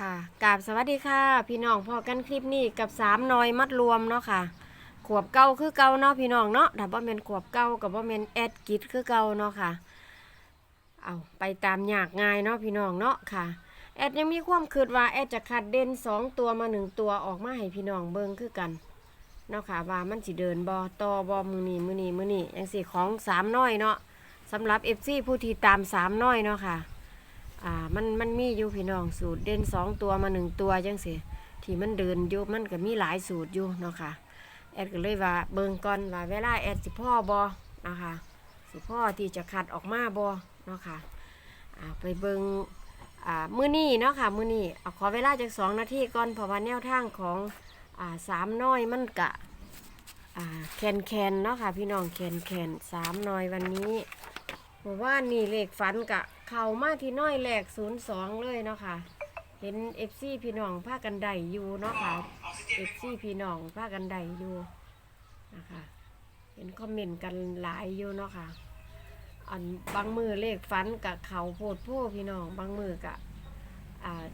ค่ะกราบสวัสดีค่ะ พี่น้องพอกันคลิปนี้กับสามนอยมัดรวมเนาะค่ะขวบเก่าคือเก่าเนาะพี่น้องเนาะถ้าบ่แม่นขวบเก่ากับบ่แม่นแอดกิดคือเก่าเนาะค่ะ เอาไปตามยากง่ายเนาะพี่น้องเนาะค่ะ แอดยังมีความคิดว่าแอดจะคัดเด่นสองตัวมาหนึ่งตัวออกมาให้พี่น้องเบิ่งคือกันเนาะค่ะว่ามันสิเดินบ่ต่อบ่มือนีมือนีมือนี้จังสิของสามน้อยเนาะสำหรับ FC ผู้ที่ตามสามน้อยเนาะค่ะ อ่ามันมันมีอยู่พี่น้องสูตรเด่นสองตัวมาหนึ่งตัวจังสิที่มันเดินอยู่มันก็มีหลายสูตรอยู่เนาะค่ะแอดก็เลยว่าเบิ่งก่อนว่าเวลาแอดสิพ่อบอนะคะสิพ่อที่จะคัดออกมาบอเนาะค่ะอ่าไปเบิงอ่ามือนี้เนาะค่ะมือนี้เอาขอเวลาจากสองนาทีก่อนเพราะว่าแนวทางของอ่าสามน้อยมันกะอ่าแคนแคนเนาะค่ะพี่น้องแคนแคนสามน้อยวันนี้บอกว่านี่เลขฝันกะ เข่ามาที่น้อยแหลกศูนย์สองเลยเนาะค่ะ เห็นเอฟซีพี่น้องพากันไดอยู่เนาะค่ะเอฟซีพี่น้องพากันไดอยู่นะคะ เห็นคอมเมนต์กันหลายอยู่เนาะค่ะ อันบางมือเลขฝันกะเข่าโพดโพพี่น้อง บางมือกะอ่า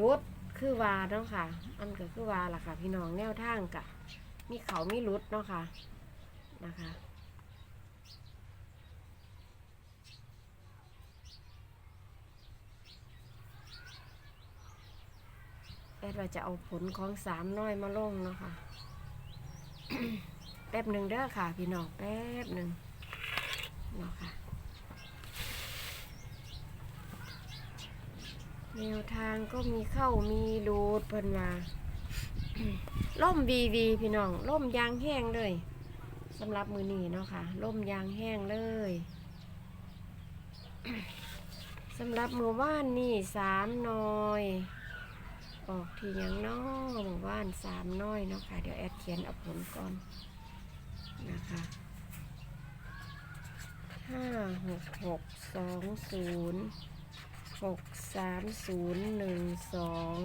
รถคือวาเนาะค่ะ อันก็คือวาล่ะค่ะ พี่น้องแนวทางกะมีเขามีรุดเนาะค่ะนะคะ แอดว่าจะเอาผลของสามน้อยมาลงเนาะค่ะ แป๊บหนึ่งเด้อค่ะ พี่น้องแป๊บหนึ่งเนาะค่ะแนวทางก็มีเข้ามีรูดเพิ่นว่าล่มวีวีพี่น้องล่มยางแห้งเลยสำหรับมือนี้เนาะค่ะล่มยางแห้งเลยสำหรับมือว่านนี่สามน้อย ออกทีหยังน้อหมู่บ้านสามน้อยเนาะค่ะ เดี๋ยวแอดเขียนเอาผลก่อนนะคะห้าหกหกสองศูนย์หกสามศูนย์หนึ่งสอง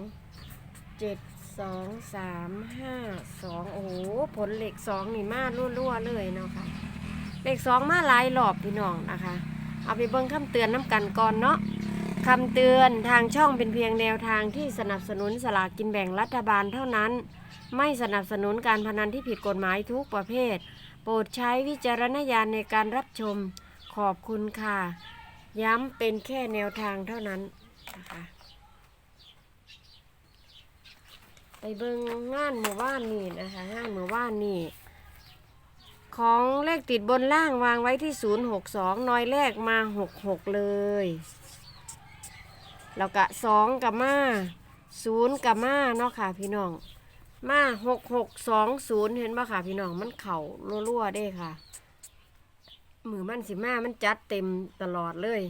เจ็ดสองสามห้าสองโอ้โหผลเหล็กสองนี่มารั่วๆเลยเนาะค่ะเลขสองมาหลายรอบพี่น้องนะคะ เอาไปเบิ่งคำเตือนน้ำกันก่อนเนาะ คำเตือนทางช่องเป็นเพียงแนวทางที่สนับสนุนสลากกินแบ่งรัฐบาลเท่านั้น ไม่สนับสนุนการพนันที่ผิดกฎหมายทุกประเภท โปรดใช้วิจารณญาณในการรับชมขอบคุณค่ะ ย้ำเป็นแค่แนวทางเท่านั้นนะคะไปเบิงงานหมู่บ้านนี่นะคะงานหมู่บ้านนี่ของเลขติดบนล่างวางไว้ที่ 062 น้อยแรกมา 66 เลย แล้วก็สองกับมาศูนย์กับมาเนาะค่ะพี่น้องมาหกหกสองศูนย์เห็นปะค่ะพี่น้องมันเข่ารั่วๆได้ค่ะมือมันสิมามันจัดเต็มตลอดเลย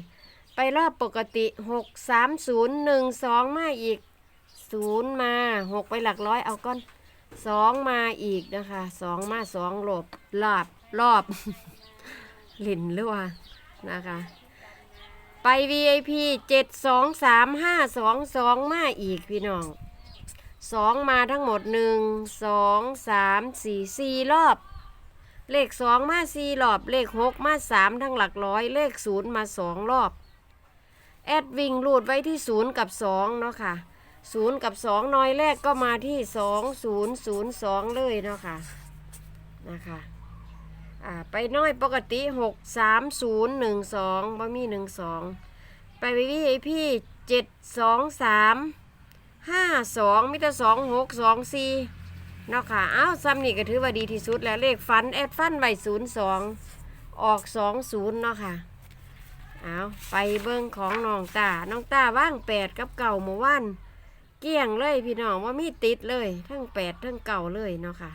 ไปรอบปกติหกสามศูนย์หนึ่งสองมาอีกศูนย์มาหกไปหลักร้อยเอาก้อนสองมาอีกนะคะสองมาสองหลบรอบรอบหลินหรือว่านะคะ VIP เจ็ดสองสามห้าสองสองมาอีกพี่น้องสองมาทั้งหมดหนึ่งสองสามสี่สี่รอบ เลขสองมาสี่รอบ เลขหกมาสามทั้งหลักร้อย เลขศูนย์มาสองรอบ แอดวิ่งรูดไว้ที่ศูนย์กับสองเนาะค่ะศูนย์กับสองน้อยแรกก็มาที่สองศูนย์ศูนย์สองเลยเนาะค่ะนะคะ อ่าไปน้อยปกติหกสามศูนย์หนึ่งสองบ่มีหนึ่งสองไปวิพี่เจ็ดสองสามห้าสองมิตรสองหกสองสี่เนาะค่ะ อ้าวซ้ำนี่ก็ถือว่าดีที่สุดแล้วเลขฟันแอดฟันไว้ศูนย์สองออกสองศูนย์เนาะค่ะ เอาไปเบิ้งของน้องตา น้องตาว่างแปดกับเก่าเมื่อวานเกี่ยงเลยพี่น้องว่ามีติดเลย ทั้งแปดทั้งเก่าเลยเนาะค่ะ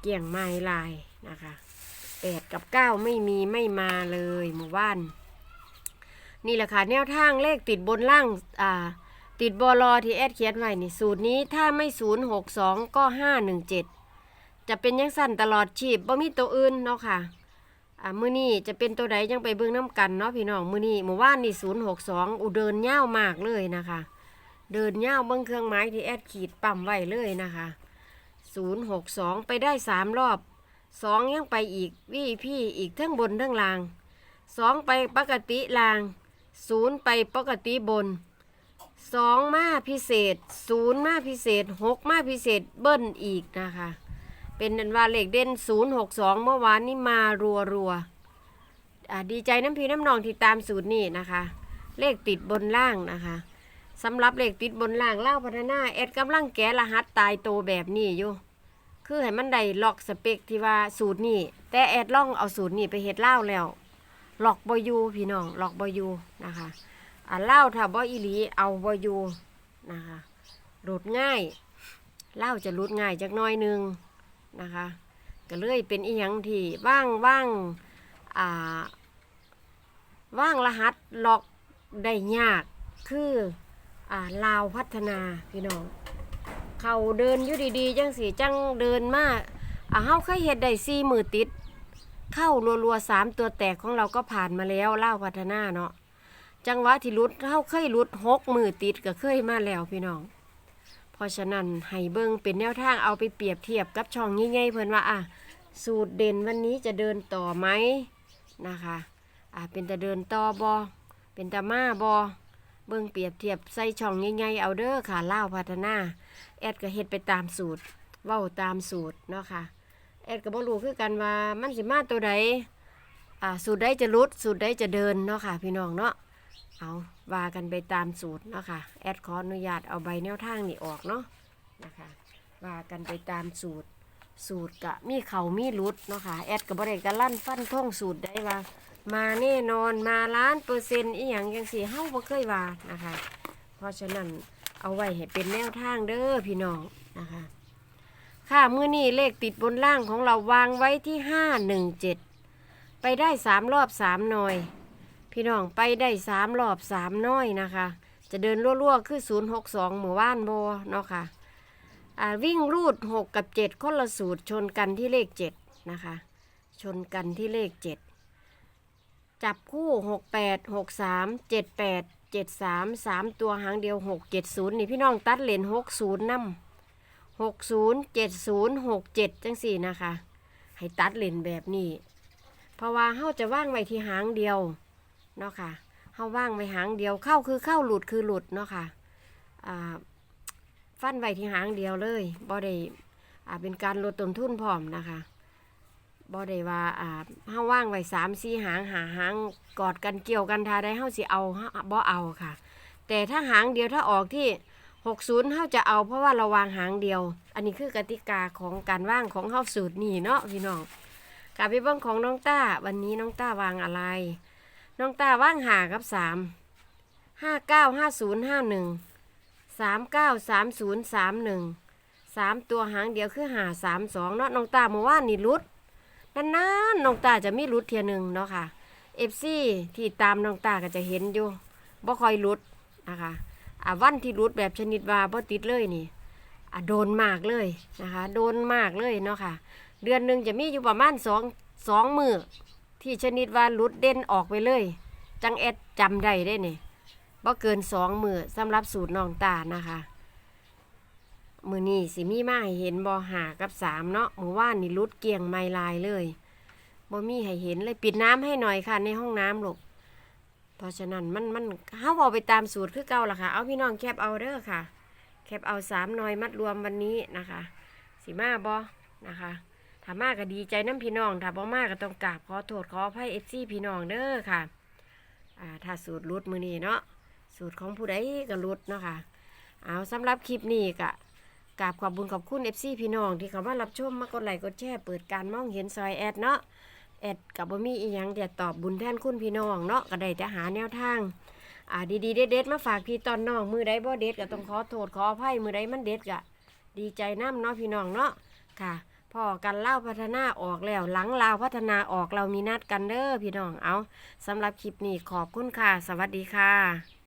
เกี่ยงไม้ลายนะคะ แปดกับเก้าไม่มีไม่มาเลยเมื่อวาน นี่แหละค่ะแนวทางเลขติดบนล่างอ่าติดบอลอที่แอดเขียนไว้นี่สูตรนี้ถ้าไม่ศูนย์หกสองก็ห้าหนึ่งเจ็ดจะเป็นยังสั้นตลอดชีพบ่มีตัวอื่นเนาะค่ะอ่ามือนี้จะเป็นตัวใดยังไปเบิ่งน้ำกันเนาะพี่น้องมือนี้เมื่อวานนี่ศูนย์หกสองอุเดินเง่าวมากเลยนะคะ เดินเง่าวเบิ่งเครื่องไม้ที่แอดขีดปั๊มไว้เลยนะคะศูนย์หกสองไปได้สามรอบ สองยังไปอีกวี่พี่อีกทั้งบนทั้งล่างสองไปปกติล่างศูนย์ไปปกติบนสองมาพิเศษศูนย์มาพิเศษหกมาพิเศษเบิ้ลอีกนะคะ เป็นนันว่าเลขเด่นศูนย์หกสองเมื่อวานนี้มารัวรัวดีใจน้ำพีน้ำนองที่ตามสูตรนี่นะคะ เลขติดบนล่างนะคะสำหรับเลขติดบนล่างเล่าพัฒนาแอดกำลังแกะรหัสตายโตแบบนี้อยู่ คือให้มันได้ล็อกสเปคที่ว่าสูตรนี่แต่แอดล่องเอาสูตรนี่ไปเฮ็ดเล่าแล้วล็อกบอยูพี่น้องล็อกบอยูนะคะอ่าเล่าถ้าบออีหลีเอาบอยูนะคะหลุดง่ายเล่าจะหลุดง่ายจักน้อยหนึงนะคะก็เลยเป็นอีหยังที่ว่างว่างอ่าว่างรหัสล็อกได้ยากคืออ่าลาวพัฒนาพี่น้อง เขาเดินอยู่ดีๆจังสีจังเดินมาอ่าเฮาเคยเฮ็ดได้สี่มือติด เข้ารัวๆสามตัวแตกของเราก็ผ่านมาแล้วเล่าพัฒนาเนาะจังหวะที่รุดเฮาเคยรุดหกมือติดก็เคยมาแล้วพี่น้อง เพราะฉะนั้นให้เบิ่งเป็นแนวทางเอาไปเปรียบเทียบกับช่องง่ายๆเพิ่นว่าอะสูตรเด่นวันนี้จะเดินต่อไหมนะคะ อะเป็นตะเดินต่อบอเป็นตะมาบอ เบิ่งเปรียบเทียบใส่ช่องง่ายๆเอาเด้อค่ะเล่าพัฒนาแอดก็เฮ็ดไปตามสูตรเว้าตามสูตรเนาะค่ะแอดก็บ่รู้คือกันว่ามันสิมาตัวใดอ่าสูตรใดจะรุดสูตรใดจะเดินเนาะค่ะ พี่น้องเนาะเอาว่ากันไปตามสูตรเนาะค่ะแอดขออนุญาตเอาใบแนวทางนี่ออกเนาะนะคะว่ากันไปตามสูตร สูตรกะมีเขามีรุดเนาะค่ะแอดก็บ่ได้กะลั่นฟันท่องสูตรได้ว่า มาแน่นอนมาล้านเปอร์เซ็นต์อีหยังจังซี่เฮาบ่เคยว่านะคะ เพราะฉะนั้นเอาไว้ให้เป็นแนวทางเด้อพี่น้องนะคะ ค่ะเมื่อนี้เลขติดบนล่างของเราวางไว้ที่ห้าหนึ่งเจ็ดไปได้สามรอบสามหน่อย พี่น้องไปได้สามรอบสามน้อยนะคะ จะเดินรั่วๆคือศูนย์หกสองหมู่บ้านโบเนาะค่ะอ่า วิ่งรูดหกกับเจ็ดคนละสูตรชนกันที่เลขเจ็ดนะคะ ชนกันที่เลขเจ็ดจับคู่หกแปดหกสามเจ็ดแปดเจ็ดสามสามตัวหางเดียวหกเจ็ดศูนย์นี่พี่น้องตัดเลนหกศูนย์นำหกศูนย์เจ็ดศูนย์หกเจ็ดจังสี่นะคะ ให้ตัดเลนแบบนี้ เพราะว่าเฮาจะว่างไว้ที่หางเดียวเนาะค่ะเฮาว่างไว้หางเดียวเข้าคือเข้าหลุดคือหลุดเนาะค่ะอ่า ฟันไว้ที่หางเดียวเลยบ่ได้อ่าเป็นการลดต้นทุนพร้อมนะคะบ่ได้ว่าอ่าเฮาว่างไว้สามสี่หางหาหางกอดกันเกี่ยวกันทาได้เฮาสิเอาบ่เอาค่ะ แต่ถ้าหางเดียวถ้าออกที่60เฮาจะเอาเพราะว่าเราวางหางเดียว อันนี้คือกติกาของการว่างของเฮาสูตรนี่เนาะพี่น้องกลับไปเบิ่งของน้องต้าวันนี้น้องต้าวางอะไร น้องต้าว่างหากับ 3 5 9 5 0 5 1 3 9 3 0 3 1 3ตัวหางเดียวคือหา3 2เนาะน้องตาเมื่อวานนี่รุดนานๆน้องตาจะมีรุดเทียหนึงเนาะค่ะ FC ที่ตามน้องตาก็จะเห็นอยู่บ่ค่อยรุดนะคะอ่าวันที่รุดแบบชนิดว่าบ่ติดเลยนี่อ่าโดนมากเลยนะคะ โดนมากเลยเนาะค่ะ เดือนหนึ่งจะมีอยู่ประมาณสองสองมือที่ชนิดว่ารุดเด่นออกไปเลย จังแอดจำได้ได้นี่ บ่เกินสองมือสำหรับสูตรน้องตานะคะ มือนี้สิมีมาให้เห็นบ่หากับสามเนาะมือว่านนี่รุดเกลียงไม่ลายเลยบ่มีให้เห็นเลยปิดน้ำให้หน่อยค่ะ ในห้องน้ำลูกเพราะฉะนั้นมันมันเฮาเอาไปตามสูตรคือเก่าล่ะค่ะ เอาพี่น้องแคปเอาเด้อค่ะ แคปเอาสามหน่อยมัดรวมวันนี้นะคะ สิมาบอนะคะถ้ามาก็ดีใจน้ำพี่น้องถ้าบ่มาก็ต้องกราบขอโทษขออภัยเอฟซีพี่น้องเด้อค่ะอ่าถ้าสูตรรุดมือนี้เนาะ สูตรของผู้ใดก็รุดเนาะค่ะเอาสำหรับคลิปนี้ก็กราบขอบบุญขอบคุณเอฟซีพี่น้องที่เขามารับชมมากดไลค์กดแชร์เปิดการมองเห็นซอยแอดเนาะแอดกับบ่มีอีหยังเดี๋ยวตอบบุญแทนคุณพี่น้องเนาะก็ได้แต่หาแนวทางอ่าดีๆเด็ดๆมาฝากพี่ตอนน้องมือใดบ่เด็ดก็ต้องขอโทษขออภัยมือใดมันเด็ดก็ดีใจน้ำเนาะพี่น้องเนาะค่ะพ่อกันเล่าพัฒนาออกแล้วหลังลาวพัฒนาออกเรามีนัดกันเด้อพี่น้องเอาสำหรับคลิปนี้ขอบคุณค่ะ สวัสดีค่ะ